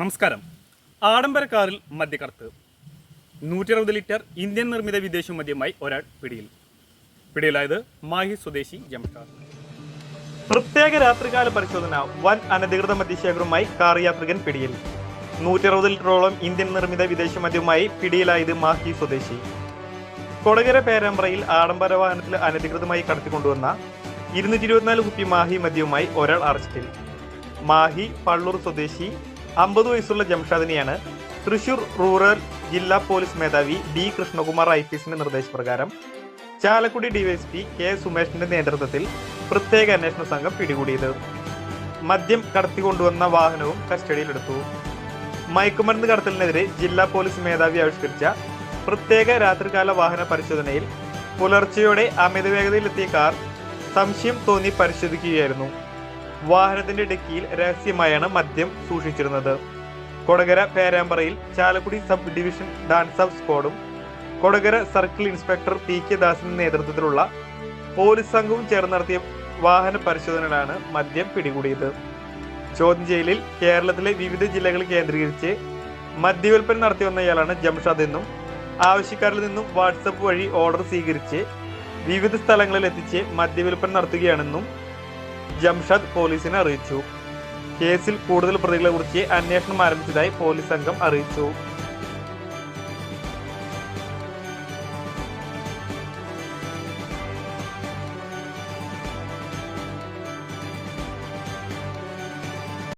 നമസ്കാരം. ആഡംബര കാറിൽ മദ്യക്കടത്ത്. നൂറ്റി അറുപത് ലിറ്റർ ഇന്ത്യൻ നിർമ്മിത വിദേശ മദ്യമായി ഒരാൾ പിടിയിൽ. പിടിയിലായത് മാഹി സ്വദേശി ജംഷാദ്. പ്രത്യേക രാത്രികാല പരിശോധന വൻ അനധികൃത മദ്യശേഖരവുമായി കാർ യാത്രികൻ പിടിയിൽ. നൂറ്റി അറുപത് ലിറ്ററോളം ഇന്ത്യൻ നിർമ്മിത വിദേശ മദ്യവുമായി പിടിയിലായത് മാഹി സ്വദേശി. കൊടകര പേരാമ്പ്രയിൽ ആഡംബര വാഹനത്തിൽ അനധികൃതമായി കടത്തിക്കൊണ്ടുവന്ന ഇരുന്നൂറ്റി ഇരുപത്തിനാല് കുപ്പി മാഹി മദ്യവുമായി ഒരാൾ അറസ്റ്റിൽ. മാഹി പള്ളൂർ സ്വദേശി അമ്പത് വയസ്സുള്ള ജംഷാദിനെയാണ് തൃശൂർ റൂറൽ ജില്ലാ പോലീസ് മേധാവി ഡി കൃഷ്ണകുമാർ ഐ പി എസിന്റെ നിർദ്ദേശപ്രകാരം ചാലക്കുടി ഡിവൈഎസ്പി കെ സുമേഷിന്റെ നേതൃത്വത്തിൽ പ്രത്യേക അന്വേഷണ സംഘം പിടികൂടിയത്. മദ്യം കടത്തിക്കൊണ്ടുവന്ന വാഹനവും കസ്റ്റഡിയിലെടുത്തു. മയക്കുമരുന്ന് കടത്തലിനെതിരെ ജില്ലാ പോലീസ് മേധാവി ആവിഷ്കരിച്ച പ്രത്യേക രാത്രികാല വാഹന പരിശോധനയിൽ പുലർച്ചെയോടെ അമിത വേഗതയിലെത്തിയ കാർ സംശയം തോന്നി പരിശോധിക്കുകയായിരുന്നു. വാഹനത്തിന്റെ ഡിക്കിയിൽ രഹസ്യമായാണ് മദ്യം സൂക്ഷിച്ചിരുന്നത്. കൊടകര പേരാമ്പ്രയിൽ Chalakudy sub division DANSAF സ്ക്വാഡും Kodakara circle inspector P K ദാസിന്റെ നേതൃത്വത്തിലുള്ള പോലീസ് സംഘവും ചേർന്ന് നടത്തിയ വാഹന പരിശോധനയിലാണ് മദ്യം പിടികൂടിയത്. ചോദ്യം ചെയ്യലിൽ കേരളത്തിലെ വിവിധ ജില്ലകൾ കേന്ദ്രീകരിച്ച് മദ്യവിൽപ്പന നടത്തി വന്നയാളാണ് ജംഷാദ് എന്നും ആവശ്യക്കാരിൽ നിന്നും വാട്സപ്പ് വഴി ഓർഡർ സ്വീകരിച്ച് വിവിധ സ്ഥലങ്ങളിൽ എത്തിച്ച് മദ്യവിൽപ്പന നടത്തുകയാണെന്നും ജംഷാദ് പോലീസിനെ അറിയിച്ചു. കേസിൽ കൂടുതൽ പ്രതികളെ കുറിച്ച് അന്വേഷണം ആരംഭിച്ചതായി പോലീസ് സംഘം അറിയിച്ചു.